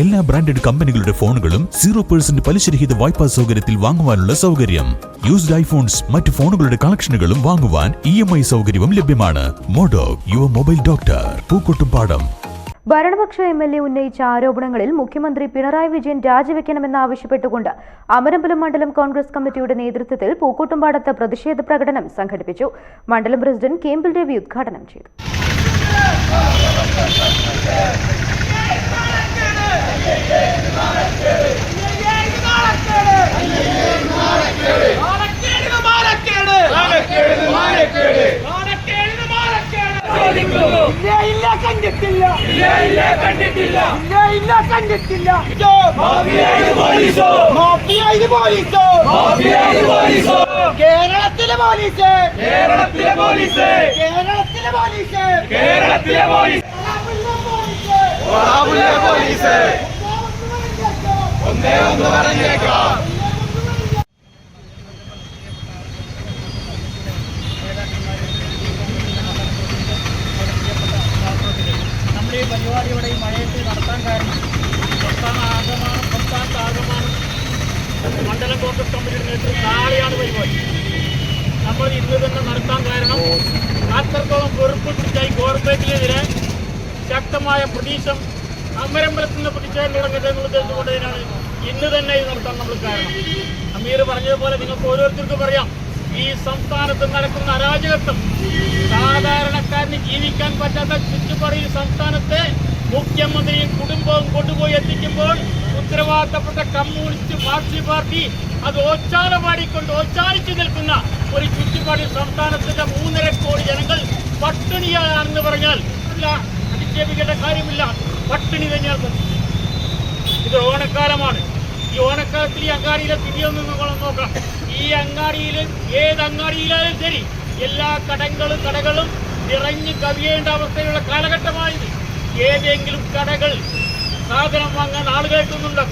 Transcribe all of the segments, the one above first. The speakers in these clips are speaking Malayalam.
എല്ലാ ബ്രാൻഡഡ് കമ്പനികളുടെ ഫോണുകളും സീറോ പെർസെന്റ് പലിശരഹിത വായ്പാ സൗകര്യത്തിൽ വാങ്ങുവാനുള്ള സൗകര്യം. യൂസ്ഡ് ഐഫോൺസ് മറ്റ് ഫോണുകളുടെ കളക്ഷനുകളും വാങ്ങുവാൻ ഇ എം ഐ സൗകര്യവും ലഭ്യമാണ്. മോഡോ യുവർ മൊബൈൽ ഡോക്ടർ പൂക്കോട്ടുംപാടം. ഭരണപക്ഷ എം എൽ എ ഉന്നയിച്ച ആരോപണങ്ങളിൽ മുഖ്യമന്ത്രി പിണറായി വിജയൻ രാജിവെക്കണമെന്നാവശ്യപ്പെട്ടുകൊണ്ട് അമരമ്പലം മണ്ഡലം കോൺഗ്രസ് കമ്മിറ്റിയുടെ നേതൃത്വത്തിൽ പൂക്കോട്ടുംപാടത്ത് പ്രതിഷേധ പ്രകടനം സംഘടിപ്പിച്ചു. മണ്ഡലം പ്രസിഡന്റ് കേമ്പിൽ രവി ഉദ്ഘാടനം ചെയ്തു. ഇല്ല കണ്ടിട്ടില്ല ഇല്ല ഇല്ല കണ്ടിട്ടില്ല ഇല്ല ഇല്ല കണ്ടിട്ടില്ല കേരളത്തിലെ പോലീസ് കേരളത്തിലെ പോലീസ് കേരളത്തിലെ പോലീസ് കേരളത്തിലെ പോലീസ് പോലീസ്. ഒന്നേ ഒന്ന് പറഞ്ഞേക്കാം. നമ്മുടെ ഈ പരിപാടി ഇവിടെ ഈ മഴയത്ത് നടത്താൻ കാരണം സംസ്ഥാന ആകമാനം സംസ്ഥാനത്ത് ആകമാനം. മണ്ഡലം കോൺഗ്രസ് കമ്മിറ്റിയുടെ നേതൃത്വം നാളെയാണ് പരിപാടി. നമ്മൾ ഇന്ന് തന്നെ നടത്താൻ കാരണം അത്രത്തോളം വെറുപ്പിച്ചിട്ടായി ഗവൺമെന്റിനെതിരെ ശക്തമായ പ്രതീക്ഷം അമരമ്പലത്തിൽ നിന്ന് പ്രതിഷേധം തുടങ്ങട്ടെ എന്നുള്ള ഉദ്ദേശിച്ചുകൊണ്ടതിനാണ് ഇന്ന് തന്നെ ഇത് നടത്താൻ നമ്മൾ കാരണം. അമീർ പറഞ്ഞതുപോലെ നിങ്ങൾക്ക് ഓരോരുത്തർക്കും പറയാം ഈ സംസ്ഥാനത്ത് നടക്കുന്ന അരാജകത്വം സാധാരണക്കാരന് ജീവിക്കാൻ പറ്റാത്ത ചുറ്റുപാട് സംസ്ഥാനത്തെ മുഖ്യമന്ത്രിയും കുടുംബവും കൊണ്ടുപോയി എത്തിക്കുമ്പോൾ ഉത്തരവാദിത്തപ്പെട്ട കമ്മ്യൂണിസ്റ്റ് മാർക്സി പാർട്ടി അത് ഓച്ചാലമാടിക്കൊണ്ട് ഓച്ചാലിച്ചു നിൽക്കുന്ന ഒരു ചുറ്റുപാടിൽ സംസ്ഥാനത്തിന്റെ മൂന്നര കോടി ജനങ്ങൾ പട്ടിണിയാണെന്ന് പറഞ്ഞാൽ ഇല്ല അധിക്ഷേപിക്കേണ്ട കാര്യമില്ല. പട്ടിണി തന്നെയാണ് ഇത് ഓണക്കാലമാണ്. ഈ ഓണക്കാലത്തിൽ ഈ അങ്ങാടിയിലെ തിരിയൊന്ന് നിങ്ങൾ നോക്കാം. ഈ അങ്ങാടിയിൽ ഏത് അങ്ങാടിയിലായാലും ശരി എല്ലാ കടകളും കടകളും നിറഞ്ഞു കവിയേണ്ട അവസ്ഥയുള്ള കാലഘട്ടമാണിത്. ഏതെങ്കിലും കടകൾ സാധനം വാങ്ങാൻ ആളുകൾ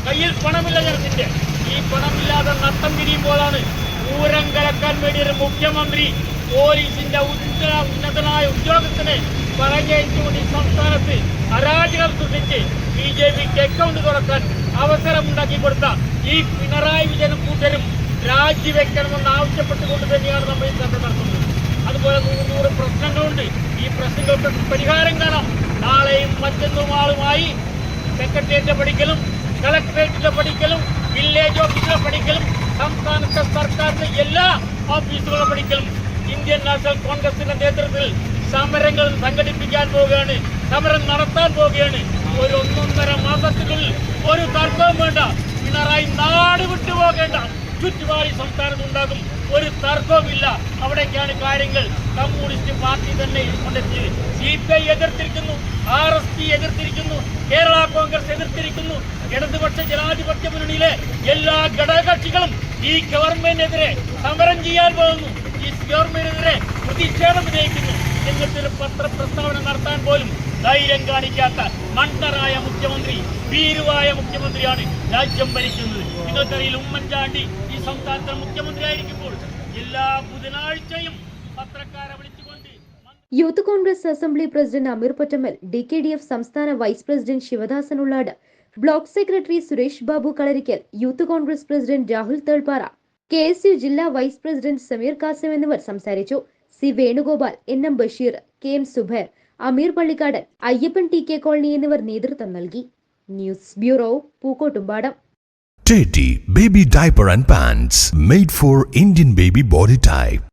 കയ്യിൽ പണമില്ല ജനത്തിന്റെ. ഈ പണമില്ലാതെ നട്ടം തിരിയുമ്പോഴാണ് പൂരം കലക്കാൻ വേണ്ടി ഒരു മുഖ്യമന്ത്രി പോലീസിന്റെ ഉന്നത ഉന്നതനായ ഉദ്യോഗസ്ഥനെ പറഞ്ഞയച്ചുകൊണ്ട് ഈ സംസ്ഥാനത്ത് അരാജകം സൃഷ്ടിച്ച് ബി ജെ പിക്ക് അക്കൗണ്ട് തുറക്കാൻ അവസരമുണ്ടാക്കി കൊടുത്ത ഈ പിണറായി വിജയനും കൂട്ടരും രാജിവെക്കണമെന്ന് ആവശ്യപ്പെട്ടുകൊണ്ട് തന്നെയാണ് നമ്മൾ ഈ ചർച്ച നടത്തുന്നത്. അതുപോലെ നൂറ് നൂറ് പ്രശ്നങ്ങളുണ്ട്. ഈ പ്രശ്നങ്ങൾക്ക് പരിഹാരം കാണാം. നാളെയും മറ്റൊന്നുമാളുമായി സെക്രട്ടേറിയറ്റ് പഠിക്കലും കളക്ടറേറ്റിന്റെ പഠിക്കലും വില്ലേജ് ഓഫീസിലെ പഠിക്കലും സംസ്ഥാനത്തെ സർക്കാരിന്റെ എല്ലാ ഓഫീസുകളുടെ പഠിക്കലും ഇന്ത്യൻ നാഷണൽ കോൺഗ്രസിന്റെ നേതൃത്വത്തിൽ സമരങ്ങൾ സംഘടിപ്പിക്കാൻ പോവുകയാണ് സമരം നടത്താൻ പോവുകയാണ്. ഒരു ഒന്നൊന്നര മാസത്തിനുള്ളിൽ ഒരു തർക്കവും വേണ്ട. പിണറായി നാട് വിട്ടുപോകേണ്ട ചുറ്റുപാടി സംസ്ഥാനത്തുണ്ടാകും ഒരു തർക്കവുമില്ല അവിടേക്കാണ് കാര്യങ്ങൾ. കമ്മ്യൂണിസ്റ്റ് പാർട്ടി തന്നെ കൊണ്ടെത്തിയത് സി പി ഐ എതിർത്തിരിക്കുന്നു ആർ എസ് പി എതിർത്തിരിക്കുന്നു കേരള കോൺഗ്രസ് എതിർത്തിരിക്കുന്നു. ഇടതുപക്ഷ ജനാധിപത്യ മുന്നണിയിലെ എല്ലാ ഘടകകക്ഷികളും ഈ ഗവൺമെന്റിനെതിരെ സമരം ചെയ്യാൻ പോകുന്നു. ഈ ഗവൺമെന്റിനെതിരെ പ്രതിഷേധം ഉന്നയിക്കുന്നു. എന്നിട്ടൊരു പത്രപ്രസ്താവന നടത്താൻ പോലും ധൈര്യം കാണിക്കാത്ത മണ്ടറായ മുഖ്യമന്ത്രി ഭീരുവായ മുഖ്യമന്ത്രിയാണ് രാജ്യം ഭരിക്കുന്നത്. നിങ്ങൾക്കറിയില്ല ഉമ്മൻചാണ്ടി ഈ സംസ്ഥാനത്തെ മുഖ്യമന്ത്രിയായിരിക്കുമ്പോൾ എല്ലാ ബുധനാഴ്ചയും പത്രക്കാരെ വിളിച്ചുകൊണ്ട് youth Congress assembly president Ameer Pottammal D K D F സംസ്ഥാന vice president Sivadasan Ullad block secretary Suresh Babu Kalarikkal youth Congress president Rahul Thelpara K S U ജില്ലാ വൈസ് പ്രസിഡന്റ് സമീർ കാസിം എന്നിവർ സംസാരിച്ചു. C Venugopal N M Basheer K M Subair Ameer Pallikkadan Ayyappan T K colony എന്നിവർ നേതൃത്വം നൽകി news bureau Pookkottumpadam Teddy Baby Diaper and Pants made for Indian baby body type.